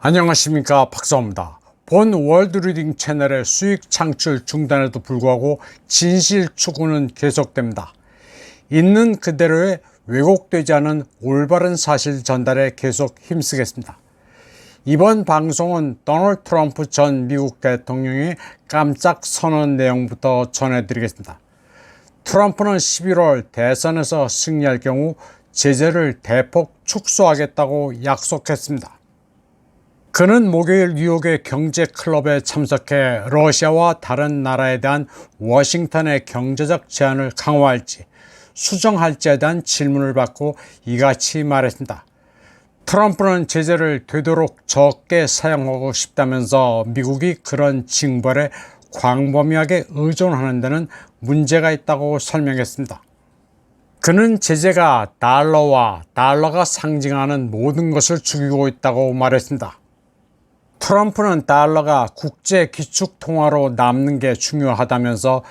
안녕하십니까 박사입니다. 본 월드리딩 채널의 수익 창출 중단에도 불구하고 진실 추구는 계속됩니다. 있는 그대로의 왜곡되지 않은 올바른 사실 전달에 계속 힘쓰겠습니다. 이번 방송은 도널드 트럼프 전 미국 대통령의 깜짝 선언 내용부터 전해드리겠습니다. 트럼프는 11월 대선에서 승리할 경우 제재를 대폭 축소하겠다고 약속했습니다. 그는 목요일 뉴욕의 경제 클럽에 참석해 러시아와 다른 나라에 대한 워싱턴의 경제적 제한을 강화할지 수정할지에 대한 질문을 받고 이같이 말했습니다. 트럼프는 제재를 되도록 적게 사용하고 싶다면서 미국이 그런 징벌에 광범위하게 의존하는 데는 문제가 있다고 설명했습니다. 그는 제재가 달러와 달러가 상징하는 모든 것을 죽이고 있다고 말했습니다. 트럼프는 달러가 국제 기축 통화로 남는 게 중요하다면서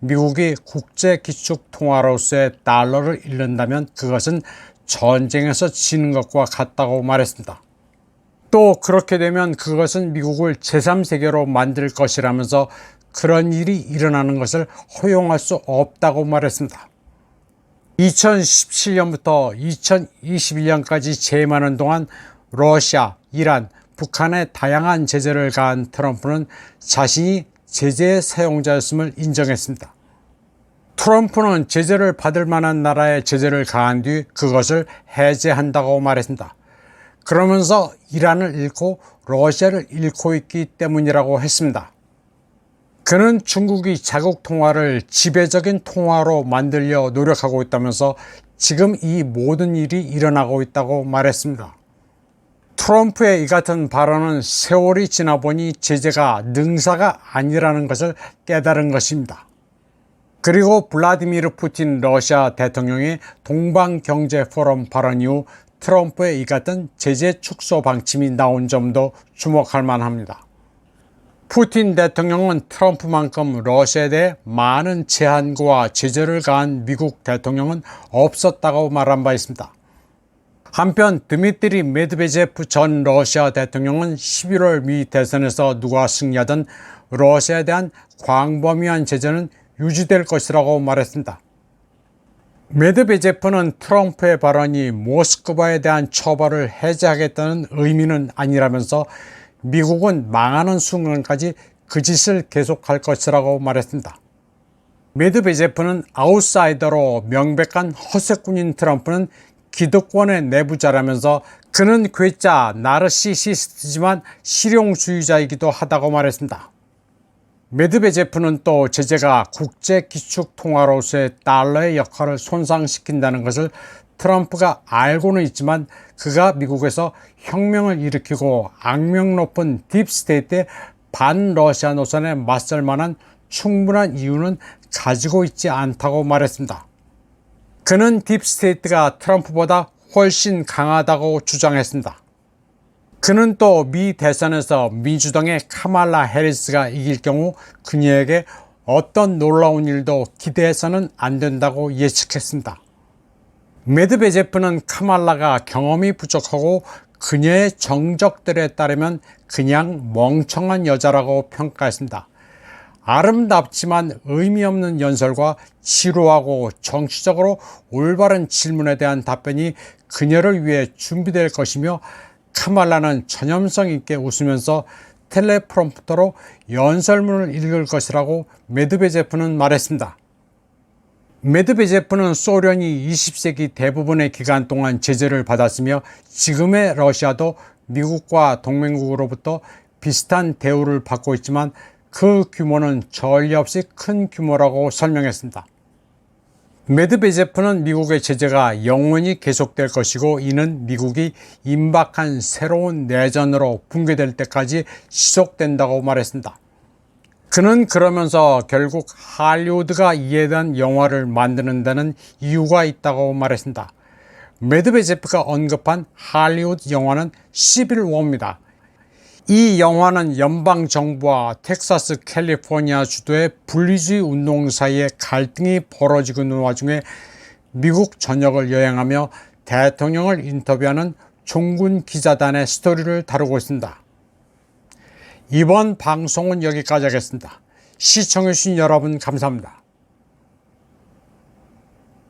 미국이 국제 기축 통화로서의 달러를 잃는다면 그것은 전쟁에서 지는 것과 같다고 말했습니다. 또 그렇게 되면 그것은 미국을 제3세계로 만들 것이라면서 그런 일이 일어나는 것을 허용할 수 없다고 말했습니다. 2017년부터 2021년까지 재임하는 동안 러시아, 이란, 북한에 다양한 제재를 가한 트럼프는 자신이 제재의 사용자였음을 인정했습니다. 트럼프는 제재를 받을 만한 나라에 제재를 가한 뒤 그것을 해제한다고 말했습니다. 그러면서 이란을 잃고 러시아를 잃고 있기 때문이라고 했습니다. 그는 중국이 자국 통화를 지배적인 통화로 만들려 노력하고 있다면서 지금 이 모든 일이 일어나고 있다고 말했습니다. 트럼프의 이 같은 발언은 세월이 지나 보니 제재가 능사가 아니라는 것을 깨달은 것입니다. 그리고 블라디미르 푸틴 러시아 대통령의 동방경제 포럼 발언 이후 트럼프의 이 같은 제재 축소 방침이 나온 점도 주목할 만합니다. 푸틴 대통령은 트럼프만큼 러시아에 대해 많은 제한과 제재를 가한 미국 대통령은 없었다고 말한 바 있습니다. 한편 드미트리 메드베제프 전 러시아 대통령은 11월 미 대선에서 누가 승리하든 러시아에 대한 광범위한 제재는 유지될 것이라고 말했습니다. 메드베제프는 트럼프의 발언이 모스크바에 대한 처벌을 해제하겠다는 의미는 아니라면서 미국은 망하는 순간까지 그 짓을 계속할 것이라고 말했습니다. 메드베제프는 아웃사이더로 명백한 허세꾼인 트럼프는 기득권의 내부자라면서 그는 괴짜 나르시시스트지만 실용주의자이기도 하다고 말했습니다. 메드베제프는 또 제재가 국제 기축 통화로서의 달러의 역할을 손상시킨다는 것을 트럼프가 알고는 있지만 그가 미국에서 혁명을 일으키고 악명 높은 딥스테이트의 반러시아 노선에 맞설 만한 충분한 이유는 가지고 있지 않다고 말했습니다. 그는 딥스테이트가 트럼프보다 훨씬 강하다고 주장했습니다. 그는 또 미 대선에서 민주당의 카말라 해리스가 이길 경우 그녀에게 어떤 놀라운 일도 기대해서는 안 된다고 예측했습니다. 메드베제프는 카말라가 경험이 부족하고 그녀의 정적들에 따르면 그냥 멍청한 여자라고 평가했습니다. 아름답지만 의미 없는 연설과 지루하고 정치적으로 올바른 질문에 대한 답변이 그녀를 위해 준비될 것이며 카말라는 전염성 있게 웃으면서 텔레프롬프터로 연설문을 읽을 것이라고 메드베제프는 말했습니다. 메드베제프는 소련이 20세기 대부분의 기간 동안 제재를 받았으며 지금의 러시아도 미국과 동맹국으로부터 비슷한 대우를 받고 있지만 그 규모는 전례 없이 큰 규모라고 설명했습니다. 메드베제프는 미국의 제재가 영원히 계속될 것이고 이는 미국이 임박한 새로운 내전으로 붕괴될 때까지 지속된다고 말했습니다. 그는 그러면서 결국 할리우드가 이에 대한 영화를 만드는 데는 이유가 있다고 말했습니다. 메드베제프가 언급한 할리우드 영화는 시빌워입니다. 이 영화는 연방 정부와 텍사스 캘리포니아 주도의 분리주의 운동 사이에 갈등이 벌어지고 있는 와중에 미국 전역을 여행하며 대통령을 인터뷰하는 종군 기자단의 스토리를 다루고 있습니다. 이번 방송은 여기까지 하겠습니다. 시청해주신 여러분 감사합니다.